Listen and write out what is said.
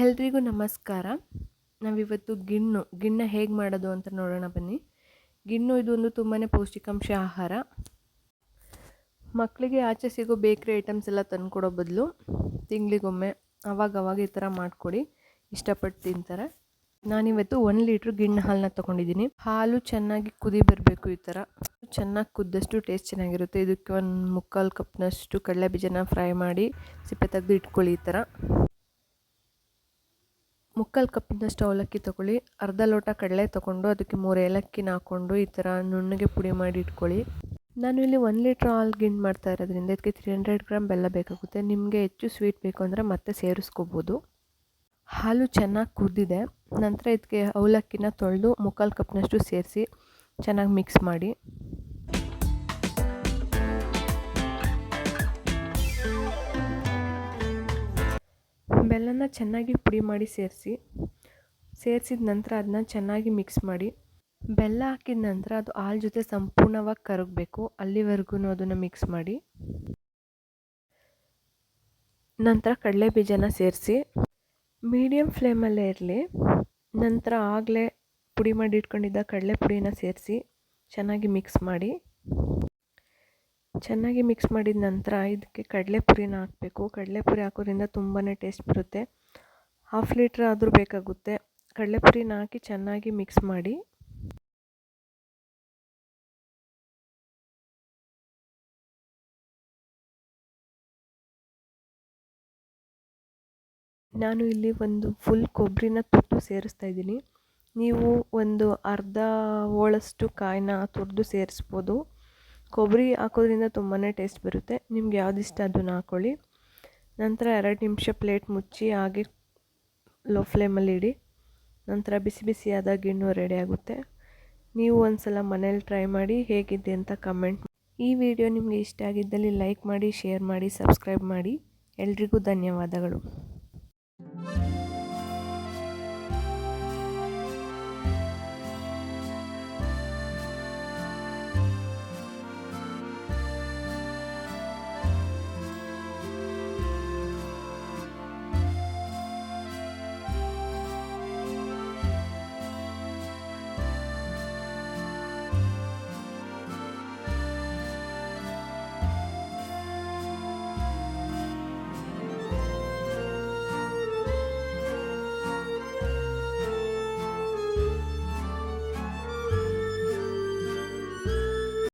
ಎಲ್ರಿಗೂ ನಮಸ್ಕಾರ. ನಾವಿವತ್ತು ಗಿಣ್ಣು, ಗಿಣ್ಣ ಹೇಗೆ ಮಾಡೋದು ಅಂತ ನೋಡೋಣ ಬನ್ನಿ. ಗಿಣ್ಣು ಇದೊಂದು ತುಂಬಾ ಪೌಷ್ಟಿಕಾಂಶ ಆಹಾರ. ಮಕ್ಕಳಿಗೆ ಆಚೆ ಸಿಗೋ ಬೇಕ್ರಿ ಐಟಮ್ಸ್ ಎಲ್ಲ ತಂದುಕೊಡೋ ಬದಲು ತಿಂಗಳಿಗೊಮ್ಮೆ ಅವಾಗ ಅವಾಗ ಈ ಥರ ಮಾಡಿಕೊಡಿ. ಇಷ್ಟಪಟ್ಟು ತಿಂತಾರೆ. ನಾನಿವತ್ತು ಒಂದು ಲೀಟ್ರ್ ಗಿಣ್ಣು ಹಾಲನ್ನ ತೊಗೊಂಡಿದ್ದೀನಿ. ಹಾಲು ಚೆನ್ನಾಗಿ ಕುದಿ ಬರಬೇಕು ಈ ಥರ. ಚೆನ್ನಾಗಿ ಕುದ್ದಷ್ಟು ಟೇಸ್ಟ್ ಚೆನ್ನಾಗಿರುತ್ತೆ. ಇದಕ್ಕೆ ಒಂದು ಮುಕ್ಕಾಲು ಕಪ್ನಷ್ಟು ಕಡಲೆ ಬೀಜನ ಫ್ರೈ ಮಾಡಿ ಸಿಪ್ಪೆ ತೆಗೆದು ಇಟ್ಕೊಳ್ಳಿ ಈ ಥರ. ಮುಕ್ಕಾಲು ಕಪ್ಪಿನಷ್ಟು ಅವಲಕ್ಕಿ ತೊಗೊಳ್ಳಿ, ಅರ್ಧ ಲೋಟ ಕಡಲೆ ತೊಗೊಂಡು ಅದಕ್ಕೆ ಮೂರು ಏಲಕ್ಕಿನ ಹಾಕ್ಕೊಂಡು ಈ ಥರ ನುಣ್ಣಗೆ ಪುಡಿ ಮಾಡಿ ಇಟ್ಕೊಳ್ಳಿ. ನಾನು ಇಲ್ಲಿ ಒನ್ ಲೀಟ್ರ್ ಹಾಲು ಗಿಂಡ್ ಮಾಡ್ತಾ ಇರೋದ್ರಿಂದ ಇದಕ್ಕೆ ತ್ರೀ ಹಂಡ್ರೆಡ್ ಗ್ರಾಮ್ ಬೆಲ್ಲ ಬೇಕಾಗುತ್ತೆ. ನಿಮಗೆ ಹೆಚ್ಚು ಸ್ವೀಟ್ ಬೇಕು ಅಂದರೆ ಮತ್ತೆ ಸೇರಿಸ್ಕೋಬೋದು. ಹಾಲು ಚೆನ್ನಾಗಿ ಕುದ್ದಿದೆ. ನಂತರ ಇದಕ್ಕೆ ಅವಲಕ್ಕಿನ ತೊಳೆದು ಮುಕ್ಕಾಲು ಕಪ್ನಷ್ಟು ಸೇರಿಸಿ ಚೆನ್ನಾಗಿ ಮಿಕ್ಸ್ ಮಾಡಿ. ಬೆಲ್ಲನ ಚೆನ್ನಾಗಿ ಪುಡಿ ಮಾಡಿ ಸೇರಿಸಿ, ಸೇರಿಸಿದ ನಂತರ ಅದನ್ನ ಚೆನ್ನಾಗಿ ಮಿಕ್ಸ್ ಮಾಡಿ, ಬೆಲ್ಲ ಹಾಕಿದ ನಂತರ ಅದು ಹಾಲು ಜೊತೆ ಸಂಪೂರ್ಣವಾಗಿ ಕರಗಬೇಕು, ಅಲ್ಲಿವರೆಗೂ ಅದನ್ನು ಮಿಕ್ಸ್ ಮಾಡಿ. ನಂತರ ಕಡಲೆ ಬೀಜನ ಸೇರಿಸಿ ಮೀಡಿಯಮ್ ಫ್ಲೇಮಲ್ಲೇ ಇರಲಿ, ನಂತರ ಆಗಲೇ ಪುಡಿ ಮಾಡಿ ಇಟ್ಕೊಂಡಿದ್ದ ಕಡಲೆ ಪುಡಿನ ಸೇರಿಸಿ, ಚೆನ್ನಾಗಿ ಮಿಕ್ಸ್ ಮಾಡಿ. ಚೆನ್ನಾಗಿ ಮಿಕ್ಸ್ ಮಾಡಿದ ನಂತರ ಇದಕ್ಕೆ ಕಡಲೆಪುರಿನ ಹಾಕಬೇಕು. ಕಡಲೆಪುರಿ ಹಾಕೋದ್ರಿಂದ ತುಂಬಾ ಟೇಸ್ಟ್ ಬರುತ್ತೆ. ಹಾಫ್ ಲೀಟ್ರ್ ಆದರೂ ಬೇಕಾಗುತ್ತೆ. ಕಡಲೆಪುರಿನ ಹಾಕಿ ಚೆನ್ನಾಗಿ ಮಿಕ್ಸ್ ಮಾಡಿ. ನಾನು ಇಲ್ಲಿ ಒಂದು ಫುಲ್ ಕೊಬ್ಬರಿನ ತುಟ್ಟು ಸೇರಿಸ್ತಾ ಇದ್ದೀನಿ. ನೀವು ಒಂದು ಅರ್ಧ ಓಳಷ್ಟು ಕಾಯಿನ ತುರಿದು ಸೇರಿಸ್ಬೋದು. ಕೊಬ್ಬರಿ ಹಾಕೋದ್ರಿಂದ ತುಂಬಾ ಟೇಸ್ಟ್ ಬರುತ್ತೆ. ನಿಮ್ಗೆ ಯಾವ್ದು ಇಷ್ಟ ಅದನ್ನು ಹಾಕ್ಕೊಳ್ಳಿ ನಂತರ ಎರಡು ನಿಮಿಷ ಪ್ಲೇಟ್ ಮುಚ್ಚಿ ಹಾಗೆ ಲೋ ಫ್ಲೇಮಲ್ಲಿ ಇಡಿ. ನಂತರ ಬಿಸಿ ಬಿಸಿಯಾದ ಗಿಣ್ಣು ರೆಡಿ ಆಗುತ್ತೆ. ನೀವು ಒಂದು ಸಲ ಮನೇಲಿ ಟ್ರೈ ಮಾಡಿ ಹೇಗಿದೆ ಅಂತ ಕಮೆಂಟ್ ಈ ವಿಡಿಯೋ ನಿಮಗೆ ಇಷ್ಟ ಆಗಿದ್ದಲ್ಲಿ ಲೈಕ್ ಮಾಡಿ ಶೇರ್ ಮಾಡಿ ಸಬ್ಸ್ಕ್ರೈಬ್ ಮಾಡಿ. ಎಲ್ರಿಗೂ ಧನ್ಯವಾದಗಳು.